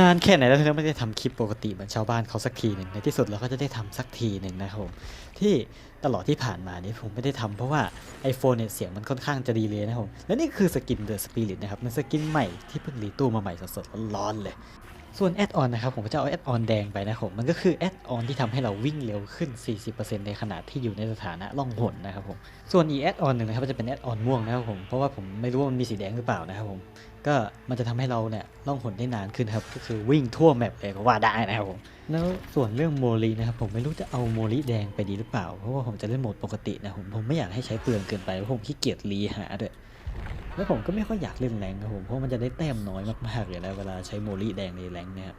นานแค่ไหนแล้วที่เราไม่ได้ทำคลิปปกติเหมือนชาวบ้านเขาสักทีหนึ่งในที่สุดเราก็จะได้ทำสักทีหนึ่งนะครับผมที่ตลอดที่ผ่านมานี้ผมไม่ได้ทำเพราะว่า iPhone เนี่ยเสียงมันค่อนข้างจะดีเลยนะครับผมและนี่คือสกิน The Spirit นะครับมันสกินใหม่ที่เพิ่งรีตู้มาใหม่สดๆร้อนๆเลย ส่วนแอดออนนะครับผมจะเอาแอดออนแดงไปนะครับมันก็คือแอดออนที่ทำให้เราวิ่งเร็วขึ้น 40%ในขณะที่อยู่ในสถานะล่องหนนะครับผมส่วนอีแอดออนหนึ่งนะครับจะเป็นแอดออนม่วงนะครับผมเพราะว่าผมไม่รู้ว่ามันมีสีแดงหรือเปล่านะครับผม ก็มันจะทำให้เราเนี่ยล่องหนได้นานขึ้นครับ ก็คือวิ่งทั่วแมปเลยก็ว่าได้นะครับผมแล้วส่วนเรื่องโมลีนะครับผมไม่รู้จะเอาโมลีแดงไปดีหรือเปล่า เพราะว่าผมจะเล่นโหมดปกตินะผมผมไม่อยากให้ใช้เปลืองเกินไปเพราะผมขี้เกียจรีหาด้วยแล้วผมก็ไม่ค่อยอยากเล่นแรงครับผมเพราะมันจะได้แต้มน้อยมากๆเลยนะเวลาใช้โมลีแดงในแรงเนี่ยครับ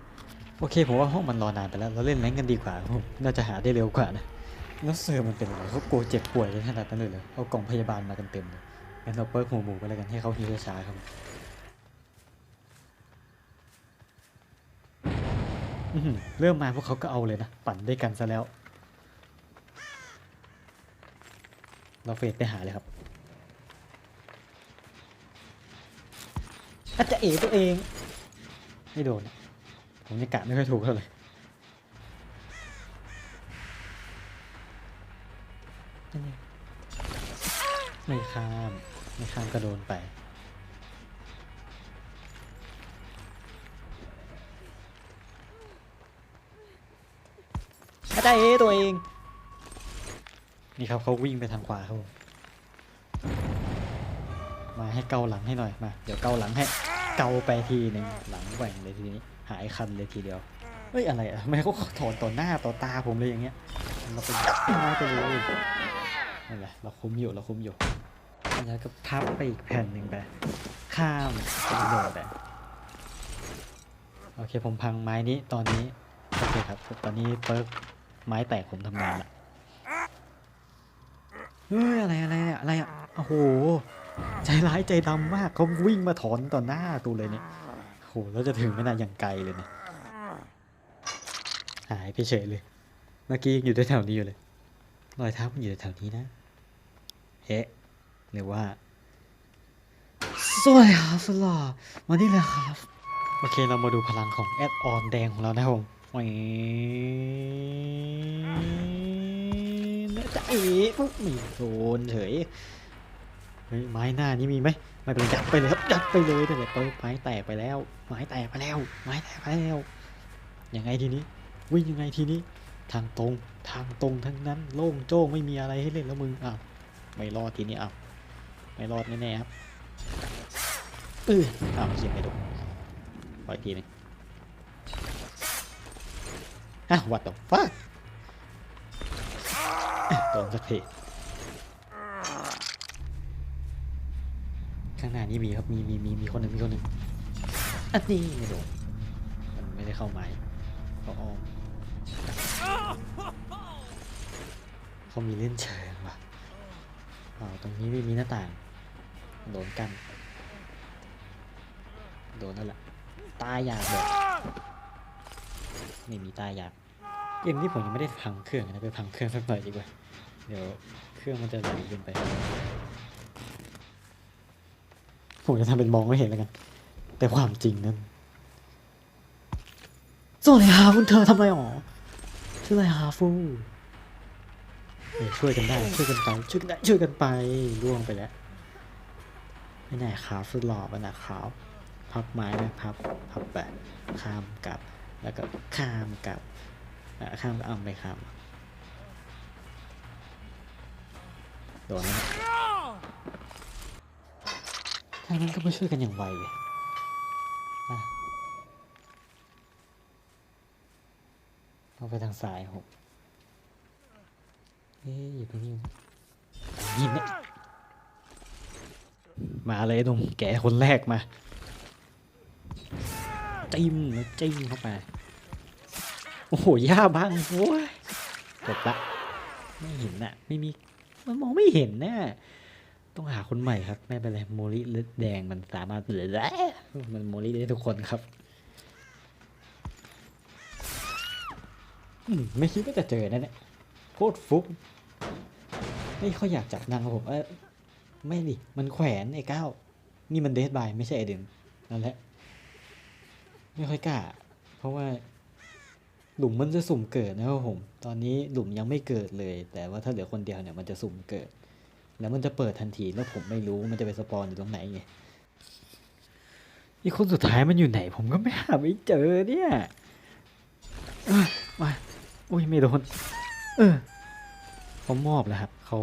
โอเคผมว่าห้องมันรอนานไปแล้วเราเล่นแรงกันดีกว่าผมน่าจะหาได้เร็วกว่านะแล้วเซอร์มันเป็นอะไรเขากลัวเจ็บป่วยเลยขนาดนั้นเลยเหรอเอากล่องพยาบาลมากันเต็มเลยงั้นเราเปิร์กหัวหมูไปแล้วกันให้เขาฮิวช้าๆครับอื้อหือ เริ่มมาพวกเขาก็เอาเลยนะ ปั่นด้วยกันซะแล้ว เราเฟดไปหาเลยครับอาจจะเอ๋ตัวเอง ไม่โดน ผมยังกะไม่ค่อยถูกเท่าไหร่ไงไม่ข้าม ไม่ข้ามก็โดนไป อาจเอตัวเอง นี่ครับเขาวิ่งไปทางขวาครับผมมาให้เกาหลังให้หน่อยมา เดี๋ยวเกาหลังให้เกาไปทีหนึ่งหลังแหว่งเลยทีนี้ หายคันเลยทีเดียวเฮ้ยอะไรอะทำไมเขาถอนต่อหน้าต่อตาผมเลยอย่างเงี้ยเราไปยัดไม้ไปเลยนั่นแหละเราคุ้มอยู่เราคุ้มอยู่แล้วก็พับไปอีกแผ่นหนึ่งไปข้ามไปโดดไปโอเคผมพังไม้นี้ตอนนี้โอเคครับตอนนี้เปิร์ก ไม้แตกผมทำงานละเฮ้ยอะไรอะไรอะอะไรอะโอ้โห ใจร้ายใจดำมากเขาวิ่งมาถอนต่อหน้าตูเลยเนี่ยโอ้โหแล้วจะถึงไม่นานอย่างไกลเลยเนี่ยหายไปเฉยเลย เมื่อกี้ยังอยู่แถวนี้อยู่เลยรอยเท้ามันอยู่แถวนี้นะเฮ้หรือว่าสวัสดีครับสลอมานี่เลยครับ โอเคเรามาดูพลังของแอดออนแดงของเรานะครับผม แหวนนะจ๊ะเอ๋ปุ๊บมีโดนเฉยเฮ้ยไม้หน้านี้มีไหมไม่เป็นยัดไปเลยครับยัดไปเลยแต่เปิดไม้แตกไปแล้ว ไม้แตกไปแล้ว ไม้แตกไปแล้วยังไงทีนี้วิ่งยังไงทีนี้ ทางตรงทางตรงทั้งนั้น โล่งโจ้งไม่มีอะไรให้เล่นแล้วมึงอ้าวไม่รอดทีนี้อ้าวไม่รอดแน่ๆครับเอออ้าวเสียงไม่โดนปล่อยทีนึง อ้าววัดต่อฟ้าโดนสักทีข้างหน้านี้มีครับ มีมีมีมีคนหนึ่งมีคนหนึ่งอันนี้ไม่โดนมันไม่ได้เข้าไม้เขาอ้อมเขามีเล่นเชิงว่ะอ๋อตรงนี้ไม่มีหน้าต่าง โดนกัน โดนนั่นแหละตายอยากเลยไม่มีตายอยาก เกมนี้ผมยังไม่ได้พังเครื่องนะไปพังเครื่องสักหน่อยดีกว่า เดี๋ยวเครื่องมันจะไหลเกินไป ผมจะทำเป็นมองไม่เห็นแล้วกัน แต่ความจริงนั้นสวัสดีครับคุณเธอทำอะไรหรอชื่ออะไรฮาฟูเออช่วยกันได้ช่วยกันไปช่วยกันได้ช่วยกันไปล่วงไปแล้วไม่แน่ขาวสุดหล่อมันนะขาวพับไม้ไหมพับพับแบบข้ามกลับ แล้วก็ข้ามกลับ ข้ามก็เอาไม่ข้ามโดนแล้วทางนั้นก็มาช่วยกันอย่างไวเลยเอาไปทางซ้ายครับเอ๊ะอยู่ตรงนี้ยินเนี่มาเลยตรงแกคนแรกมาจิ้มแล้วจิ้มเข้าไป โอ้โหย่าบ้างโว้ยจบละไม่เห็นน่ะ ไม่มีมันมองไม่เห็นน่ะต้องหาคนใหม่ครับ ไม่เป็นไรโมลิเลือดแดงมันสามารถเหลือได้มันโมลิได้ทุกคนครับไม่คิดว่าจะเจอนะเนี่ยโคตรฟุกไม่ค่อยอยากจับนางผมเออไม่ดิมันแขวนไอ้ก้าวนี่มันเดทบายไม่ใช่ไอเดนนั่นแหละ ไม่ค่อยกล้า เพราะว่า หลุมมันจะสุ่มเกิดนะครับผม ตอนนี้หลุมยังไม่เกิดเลย แต่ว่าถ้าเหลือคนเดียวเนี่ยมันจะสุ่มเกิด แล้วมันจะเปิดทันทีแล้วผมไม่รู้มันจะไปสปอนอยู่ตรงไหนไงอีกคนสุดท้ายมันอยู่ไหน ผมก็ไม่หาไม่เจอเนี่ยมาอุ้ยไม่โดน เออเขามอบแล้วครับเขา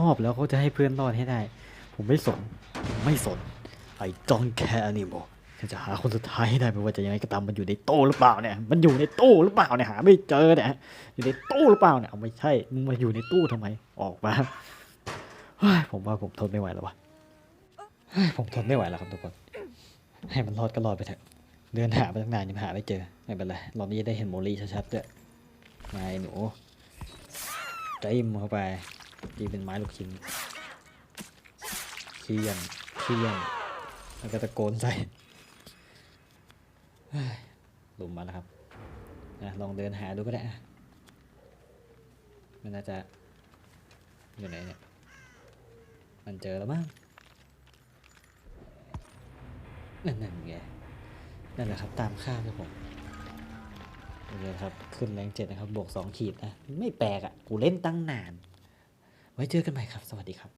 มอบแล้วเขาจะให้เพื่อนรอดให้ได้ ผมไม่สน ไม่สน I don't care anymore ฉันจะหาคนสุดท้ายให้ได้ไม่ว่าจะยังไงก็ตามมันอยู่ในตู้หรือเปล่าเนี่ย มันอยู่ในตู้หรือเปล่าเนี่ยหาไม่เจอเนี่ยอยู่ในตู้หรือเปล่าเนี่ยเอาไม่ใช่มึงมาอยู่ในตู้ทำไมออกมาผมว่าผมทนไม่ไหวแล้ววะผมทนไม่ไหวแล้วครับทุกคน ให้มันรอดก็รอดไปเถอะเดินหาไปตั้งนานยังหาไม่เจอไม่เป็นไรรอบนี้ได้เห็นโมลี่ชัดๆด้วยมาไอ้หนูจิ้มเข้าไปตีเป็นไม้ลูกชิ้นเคียงเคียงแล้วก็ตะโกนใส่ หลุมมาแล้วครับนะลองเดินหาดูก็ได้อะมันน่าจะอยู่ไหนเนี่ย มันเจอแล้วมั้งนั่นนั่นไงนั่นแหละครับตามค่าครับผมโอเคครับ ขึ้นแรงเจ็ดนะครับ บวกสองขีดนะ ไม่แปลกอะ่ะ กูเล่นตั้งนาน ไว้เจอกันใหม่ครับ สวัสดีครับ